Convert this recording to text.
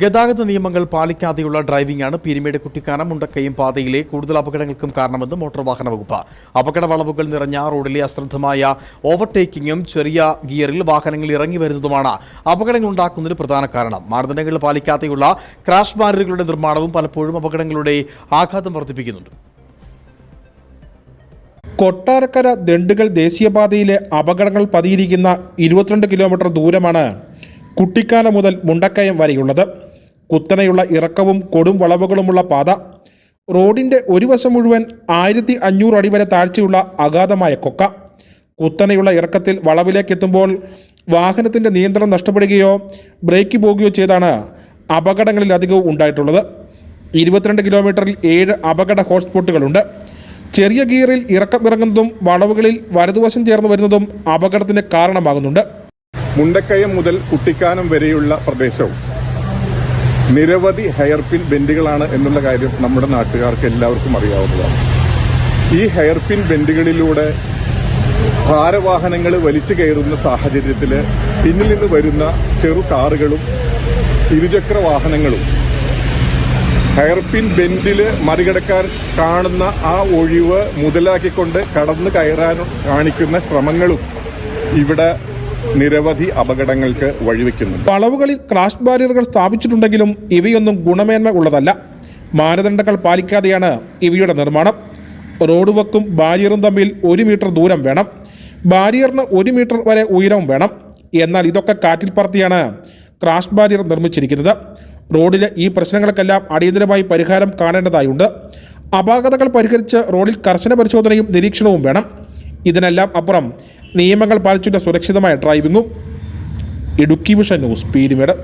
ഗതാഗത നിയമങ്ങൾ പാലിക്കാതെയുള്ള ഡ്രൈവിംഗാണ് പീരുമേട് കുട്ടിക്കാനം മുണ്ടക്കയും പാതയിലെ കൂടുതൽ അപകടങ്ങൾക്കും കാരണമെന്ന് മോട്ടോർ വാഹന വകുപ്പ്. അപകട വളവുകൾ നിറഞ്ഞ റോഡിലെ അശ്രദ്ധമായ ഓവർടേക്കിങ്ങും ചെറിയ ഗിയറിൽ വാഹനങ്ങൾ ഇറങ്ങി വരുന്നതുമാണ് അപകടങ്ങൾ ഉണ്ടാക്കുന്നതിന് പ്രധാന കാരണം. മാനദണ്ഡങ്ങൾ പാലിക്കാതെയുള്ള ക്രാഷ് ബാനറുകളുടെ നിർമ്മാണവും പലപ്പോഴും അപകടങ്ങളുടെ ആഘാതം വർദ്ധിപ്പിക്കുന്നുണ്ട്. കൊട്ടാരക്കര ദണ്ടുകൾ ദേശീയപാതയിലെ അപകടങ്ങൾ പതിയിരിക്കുന്ന ഇരുപത്തിരണ്ട് കിലോമീറ്റർ ദൂരമാണ് കുട്ടിക്കാലം മുതൽ മുണ്ടക്കയം വരെയുള്ളത്. കുത്തനെയുള്ള ഇറക്കവും കൊടും വളവുകളുമുള്ള പാത റോഡിന്റെ ഒരു വശം മുഴുവൻ ആയിരത്തി അഞ്ഞൂറ് അടി വരെ താഴ്ചയുള്ള അഗാധമായ കൊക്ക. കുത്തനെയുള്ള ഇറക്കത്തിൽ വളവിലേക്ക് എത്തുമ്പോൾ വാഹനത്തിന്റെ നിയന്ത്രണം നഷ്ടപ്പെടുകയോ ബ്രേക്ക് പോകുകയോ ചെയ്താണ് അപകടങ്ങളിലധികവും ഉണ്ടായിട്ടുള്ളത്. ഇരുപത്തിരണ്ട് കിലോമീറ്ററിൽ ഏഴ് അപകട ഹോട്ട്സ്പോട്ടുകളുണ്ട്. ചെറിയ ഗിയറിൽ ഇറക്കം ഇറങ്ങുന്നതും വളവുകളിൽ വലതുവശം ചേർന്ന് വരുന്നതും അപകടത്തിന് കാരണമാകുന്നുണ്ട്. മുണ്ടക്കയം മുതൽ കുട്ടിക്കാനം വരെയുള്ള പ്രദേശവും നിരവധി ഹെയർപിൻ ബെൻഡുകളാണ് എന്നുള്ള കാര്യം നമ്മുടെ നാട്ടുകാർക്ക് എല്ലാവർക്കും അറിയാവുന്നതാണ്. ഈ ഹെയർപിൻ ബെൻഡുകളിലൂടെ ഭാരവാഹനങ്ങൾ വലിച്ചു കയറുന്ന സാഹചര്യത്തിൽ പിന്നിൽ നിന്ന് വരുന്ന ചെറു കാറുകളും ഇരുചക്ര വാഹനങ്ങളും ഹെയർപിൻ ബെൻഡിൽ മറികടക്കാൻ കാണുന്ന ആ ഒഴിവ് മുതലാക്കിക്കൊണ്ട് കടന്നു കയറാൻ കാണിക്കുന്ന ശ്രമങ്ങളും ഇവിടെ നിരവധി അപകടങ്ങൾക്ക് വഴിവെക്കുന്നുണ്ട്. വളവുകളിൽ ക്രാഷ് ബാരിയറുകൾ സ്ഥാപിച്ചിട്ടുണ്ടെങ്കിലും ഇവയൊന്നും ഗുണമേന്മ ഉള്ളതല്ല. മാനദണ്ഡങ്ങൾ പാലിക്കാതെയാണ് ഇവയുടെ നിർമ്മാണം. റോഡ് വക്കും ബാരിയറും തമ്മിൽ ഒരു മീറ്റർ ദൂരം വേണം. ബാരിയറിന് ഒരു മീറ്റർ വരെ ഉയരവും വേണം. എന്നാൽ ഇതൊക്കെ കാറ്റിൽ പറത്തിയാണ് ക്രാഷ് ബാരിയർ നിർമ്മിച്ചിരിക്കുന്നത്. റോഡിലെ ഈ പ്രശ്നങ്ങൾക്കെല്ലാം അടിയന്തരമായി പരിഹാരം കാണേണ്ടതായുണ്ട്. അപാകതകൾ പരിഹരിച്ച് റോഡിൽ കർശന പരിശോധനയും നിരീക്ഷണവും വേണം. ഇതിനെല്ലാം അപ്പുറം നിയമങ്ങൾ പാലിച്ചുള്ള സുരക്ഷിതമായ ഡ്രൈവിങ്ങും ഇടുക്കി വിഷൻ ന്യൂസ് പീരുമേട്.